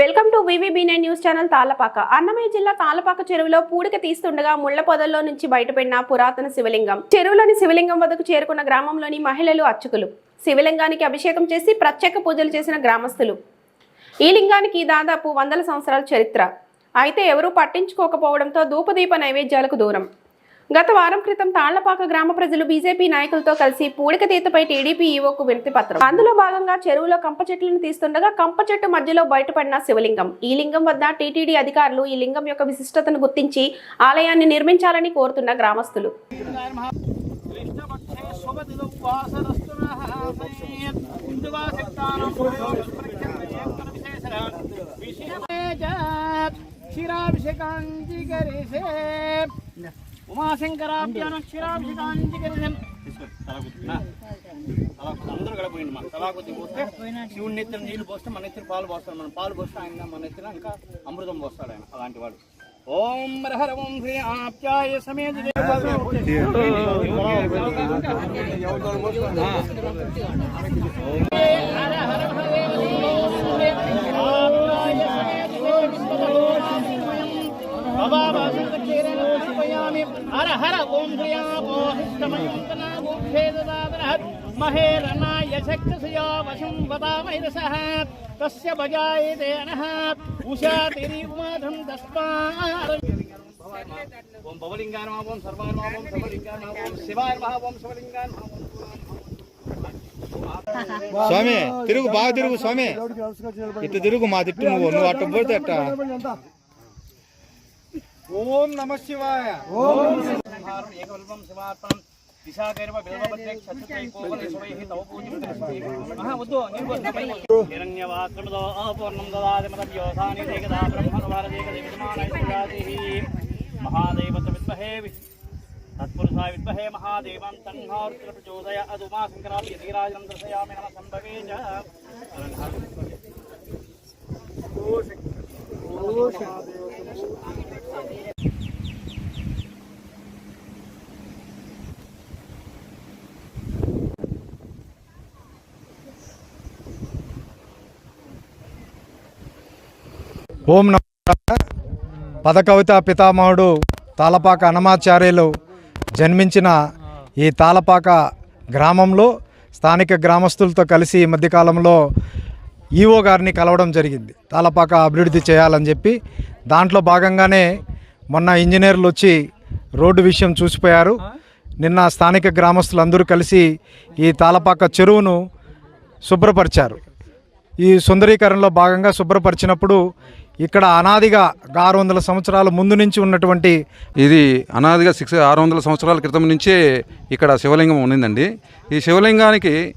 Welcome to వివిబీనే news channel Tallapaka. Annamayya జిల్లా తాళ్ళపాక చెరువులో పూడిక తీస్తుండగా ముళ్ళ పొదల్లో నుంచి బయటపడిన పురాతన శివలింగం. చెరువులోని శివలింగం వద్దకు చేరుకున్న గ్రామంలోని మహిళలు అర్చకులు. శివలింగానికి అభిషేకం చేసి ప్రత్యేక పూజలు చేసిన గ్రామస్తులు. ఈ లింగానికి దాదాపు వందల సంవత్సరాల చరిత్ర. అయితే ఎవరూ పట్టించుకోకపోవడంతో ధూపదీప నైవేద్యాలకు దూరం. గత వారం క్రితం తాళ్ళపాక గ్రామ ప్రజలు బీజేపీ నాయకులతో కలిసి పూడిక తీతపై టీడీపీ ఈవోకు వినతి పత్రం. అందులో భాగంగా చెరువులో కంప చెట్లను తీస్తుండగా కంప చెట్టు మధ్యలో బయటపడిన శివలింగం. ఈ లింగం వద్ద టీటీడీ అధికారులు ఈ లింగం యొక్క విశిష్టతను గుర్తించి ఆలయాన్ని నిర్మించాలని కోరుతున్న గ్రామస్తులు. కృష్ణపక్షే అందరూ గడపోయింది మన తలాకొద్ది పోస్తే శివుడి నెత్తిన నీళ్ళు పోస్తే మన నెత్తిన పాలు పోస్తాడు మనం పాలు పోస్తే ఆయన మన నెత్తిన ఇంకా అమృతం పోస్తాడు ఆయన అలాంటి వాడు ఓం హర ఓం శ్రీ ఆప్యాయ సమేత హర హర ఓం మహేరణాయ శక్తసయా వశం వదామహిరసః తస్య భజాయేతే అనః ఉషా తిరి ఉమాధం తస్మాత్ ఓం భవలింగాయ నమః ఓం సర్వాయ నమః ఓం సర్వలింగాయ నమః ఓం శివాయ నమః ఓం శివలింగాయ నమః స్వామి తిరుగు బాగా తిరుగు స్వామి ఇటు తిరుగు మా తిట్టు నువ్వు నువ్వు అట్టు పోతే అట్ట ओम नमः शिवाय ओम एकवल्पम शिवार्पणम ದಿಶಾಗೈರ್ವ ಬಿಲ್ವಭದ್ರೆ ಕ್ಷತ್ರತ್ರೈಕೋಪನೇಶ್ವರೈಃ ತವ ಪೂಜಿಂ ದರ್ಶಯಿ ಮಹಾ ಉದ್ದೋ ನೀವು ಬಂದ ಪೈ ಹಿರಣ್ಯವಾಕೃತೋ ಅಪೂರ್ಣಂ ದದಾದೆ ಮದವ್ಯೋಸಾನಿ ದೇಗದಾ ಬ್ರಹ್ಮನುವಾರದೇಗ ದೇವಿಮಾನೈ ಸುರಾದಿಹಿ ಮಹಾದೇವತ ವಿದ್ಮಹೇ तत्पुरुषा विद्महे महादेवं तन्नार्त्र प्रचोदय अदुमा शङ्करापि यधिराजनं दर्शयामि नमः सम्भवे च ओ शङ्कर ओ शङ्कर ఓం నమ పదకవిత పితామహుడు తాలపాక అనమాచార్యులు జన్మించిన ఈ తాలపాక గ్రామంలో స్థానిక గ్రామస్తులతో కలిసి ఈ మధ్యకాలంలో ఈఓ గారిని కలవడం జరిగింది. తాలపాక అభివృద్ధి చేయాలని చెప్పి దాంట్లో భాగంగానే మొన్న ఇంజనీర్లు వచ్చి రోడ్డు విషయం చూసిపోయారు. నిన్న స్థానిక గ్రామస్తులందరూ కలిసి ఈ తాళపాక చెరువును శుభ్రపరిచారు. ఈ సుందరీకరణలో భాగంగా శుభ్రపరిచినప్పుడు ఇక్కడ అనాదిగా ఆరు వందల సంవత్సరాల ముందు నుంచి ఉన్నటువంటి ఇది అనాదిగా సిక్స్ ఆరు వందల సంవత్సరాల క్రితం నుంచే ఇక్కడ శివలింగం ఉన్నిందండి. ఈ శివలింగానికి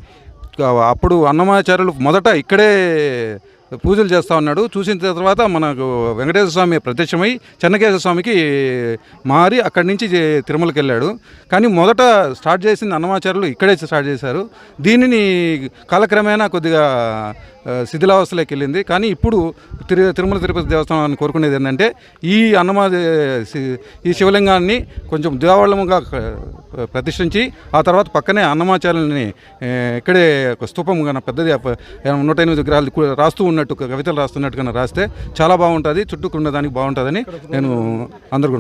అప్పుడు అన్నమాచార్యులు మొదట ఇక్కడే పూజలు చేస్తూ ఉన్నాడు. చూసిన తర్వాత మనకు వెంకటేశ్వర స్వామి ప్రత్యక్షమై చెన్నకేశ్వర స్వామికి మారి అక్కడి నుంచి తిరుమలకి వెళ్ళాడు. కానీ మొదట స్టార్ట్ చేసింది అన్నమాచార్యులు ఇక్కడే స్టార్ట్ చేశారు. దీనిని కాలక్రమేణా కొద్దిగా శిథిలావస్థలోకి వెళ్ళింది. కానీ ఇప్పుడు తిరు తిరుమల తిరుపతి దేవస్థానాన్ని కోరుకునేది ఏంటంటే ఈ అన్నమా ఈ శివలింగాన్ని కొంచెం దేవాలయముగా ప్రతిష్ఠించి ఆ తర్వాత పక్కనే అన్నమాచార్యుల్ని ఇక్కడే ఒక స్తూపం కన్నా పెద్దది నూట ఎనిమిది విగ్రహాలు కు- రాస్తూ ఉన్నట్టు కవితలు రాస్తున్నట్టు కన్నా రాస్తే చాలా బాగుంటుంది చుట్టూ ఉండడానికి బాగుంటుందని నేను అందరికీ